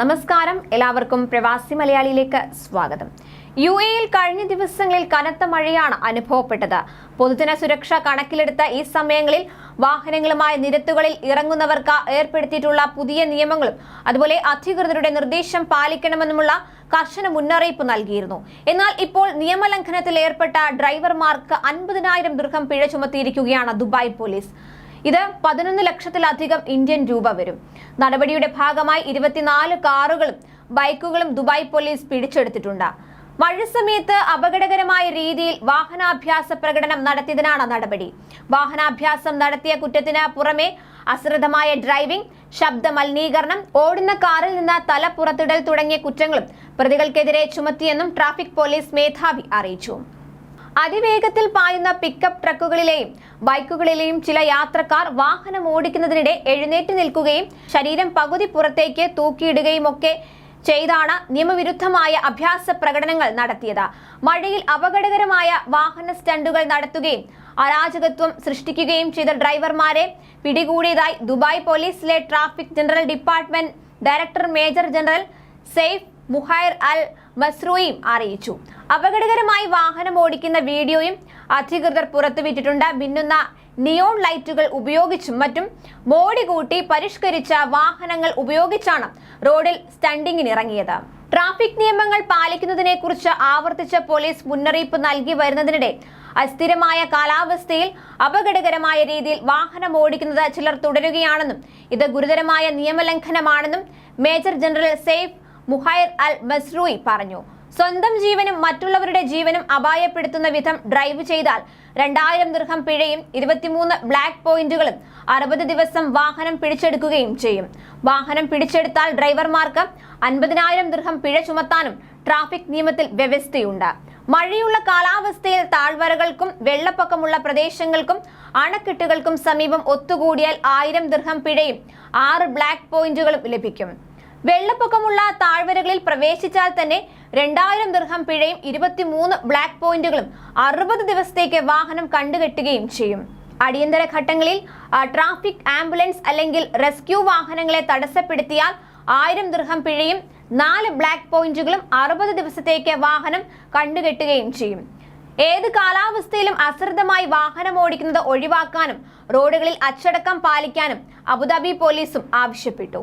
നമസ്കാരം. എല്ലാവർക്കും പ്രവാസി മലയാളിയിലേക്ക് സ്വാഗതം. യു എയിൽ കഴിഞ്ഞ ദിവസങ്ങളിൽ കനത്ത മഴയാണ് അനുഭവപ്പെട്ടത്. പൊതുജന സുരക്ഷ കണക്കിലെടുത്ത ഈ സമയങ്ങളിൽ വാഹനങ്ങളുമായി നിരത്തുകളിൽ ഇറങ്ങുന്നവർക്ക് ഏർപ്പെടുത്തിയിട്ടുള്ള പുതിയ നിയമങ്ങളും അതുപോലെ അധികൃതരുടെ നിർദ്ദേശം പാലിക്കണമെന്നുമുള്ള കർശന മുന്നറിയിപ്പ് നൽകിയിരുന്നു. എന്നാൽ ഇപ്പോൾ നിയമലംഘനത്തിൽ ഏർപ്പെട്ട ഡ്രൈവർമാർക്ക് അൻപതിനായിരം ദീർഘം പിഴ ചുമത്തിയിരിക്കുകയാണ് ദുബായ് പോലീസ്. ഇത് പതിനൊന്ന് ലക്ഷത്തിലധികം ഇന്ത്യൻ രൂപ വരും. നടപടിയുടെ ഭാഗമായി ഇരുപത്തിനാല് കാറുകളും ബൈക്കുകളും ദുബായ് പോലീസ് പിടിച്ചെടുത്തിട്ടുണ്ട്. മഴ സമയത്ത് അപകടകരമായ രീതിയിൽ വാഹനാഭ്യാസ പ്രകടനം നടത്തിയതിനാണ് നടപടി. വാഹനാഭ്യാസം നടത്തിയ കുറ്റത്തിന് പുറമെ അശ്രദ്ധമായ ഡ്രൈവിംഗ് ശബ്ദ മലിനീകരണം ഓടുന്ന കാറിൽ നിന്ന് തല പുറത്തിടൽ തുടങ്ങിയ കുറ്റങ്ങളും പ്രതികൾക്കെതിരെ ചുമത്തിയെന്നും ട്രാഫിക് പോലീസ് മേധാവി അറിയിച്ചു. അതിവേഗത്തിൽ പായുന്ന പിക്കപ്പ് ട്രക്കുകളിലെയും ബൈക്കുകളിലെയും ചില യാത്രക്കാർ വാഹനം ഓടിക്കുന്നതിനിടെ എഴുന്നേറ്റ് നിൽക്കുകയും ശരീരം പകുതി പുറത്തേക്ക് തൂക്കിയിടുകയും ഒക്കെ ചെയ്താണ് നിയമവിരുദ്ധമായ അഭ്യാസ പ്രകടനങ്ങൾ നടത്തിയത്. മഴയിൽ അപകടകരമായ വാഹന സ്റ്റണ്ടുകൾ നടത്തുകയും അരാജകത്വം സൃഷ്ടിക്കുകയും ചെയ്ത ഡ്രൈവർമാരെ പിടികൂടിയതായി ദുബായ് പോലീസിലെ traffic general department director major general Saif Muhair Al മസ്രൂയും അറിയിച്ചു. അപകടകരമായി വാഹനം ഓടിക്കുന്ന വീഡിയോയും അധികൃതർ പുറത്തുവിട്ടിട്ടുണ്ട്. മിന്നുന്ന നിയോൺ ലൈറ്റുകൾ ഉപയോഗിച്ചും മറ്റും ബോഡി കൂട്ടി പരിഷ്കരിച്ച വാഹനങ്ങൾ ഉപയോഗിച്ചാണ് റോഡിൽ സ്റ്റണ്ടിങ്ങിന് ഇറങ്ങിയത് ട്രാഫിക് നിയമങ്ങൾ പാലിക്കുന്നതിനെ കുറിച്ച് ആവർത്തിച്ച പോലീസ് മുന്നറിയിപ്പ് നൽകി വരുന്നതിനിടെ അസ്ഥിരമായ കാലാവസ്ഥയിൽ അപകടകരമായ രീതിയിൽ വാഹനം ഓടിക്കുന്നത് ചിലർ തുടരുകയാണെന്നും ഇത് ഗുരുതരമായ നിയമലംഘനമാണെന്നും major general Saif Muhair Al Mazrouei പറഞ്ഞു. സ്വന്തം ജീവനും മറ്റുള്ളവരുടെ ജീവനും അപായപ്പെടുത്തുന്ന വിധം ഡ്രൈവ് ചെയ്താൽ രണ്ടായിരം ദീർഘം പിഴയും ഇരുപത്തിമൂന്ന് ബ്ലാക്ക് പോയിന്റുകളും അറുപത് ദിവസം വാഹനം പിടിച്ചെടുക്കുകയും ചെയ്യും. വാഹനം പിടിച്ചെടുത്താൽ ഡ്രൈവർമാർക്ക് അൻപതിനായിരം ദീർഘം പിഴ ചുമത്താനും ട്രാഫിക് നിയമത്തിൽ വ്യവസ്ഥയുണ്ട്. മഴയുള്ള കാലാവസ്ഥയിൽ താഴ്വരകൾക്കും വെള്ളപ്പൊക്കമുള്ള പ്രദേശങ്ങൾക്കും അണക്കെട്ടുകൾക്കും സമീപം ഒത്തുകൂടിയാൽ ആയിരം ദീർഘം പിഴയും ആറ് ബ്ലാക്ക് പോയിന്റുകളും ലഭിക്കും. വെള്ളപ്പൊക്കമുള്ള താഴ്വരകളിൽ പ്രവേശിച്ചാൽ തന്നെ രണ്ടായിരം ദീർഘം പിഴയും ഇരുപത്തിമൂന്ന് ബ്ലാക്ക് പോയിന്റുകളും അറുപത് ദിവസത്തേക്ക് വാഹനം കണ്ടുകെട്ടുകയും ചെയ്യും. അടിയന്തര ഘട്ടങ്ങളിൽ ട്രാഫിക് ആംബുലൻസ് അല്ലെങ്കിൽ റെസ്ക്യൂ വാഹനങ്ങളെ തടസ്സപ്പെടുത്തിയാൽ ആയിരം ദീർഘം പിഴയും നാല് ബ്ലാക്ക് പോയിന്റുകളും അറുപത് ദിവസത്തേക്ക് വാഹനം കണ്ടുകെട്ടുകയും ചെയ്യും. ഏത് കാലാവസ്ഥയിലും അശ്രദ്ധമായി വാഹനം ഓടിക്കുന്നത് ഒഴിവാക്കാനും റോഡുകളിൽ അച്ചടക്കം പാലിക്കാനും അബുദാബി പോലീസും ആവശ്യപ്പെട്ടു.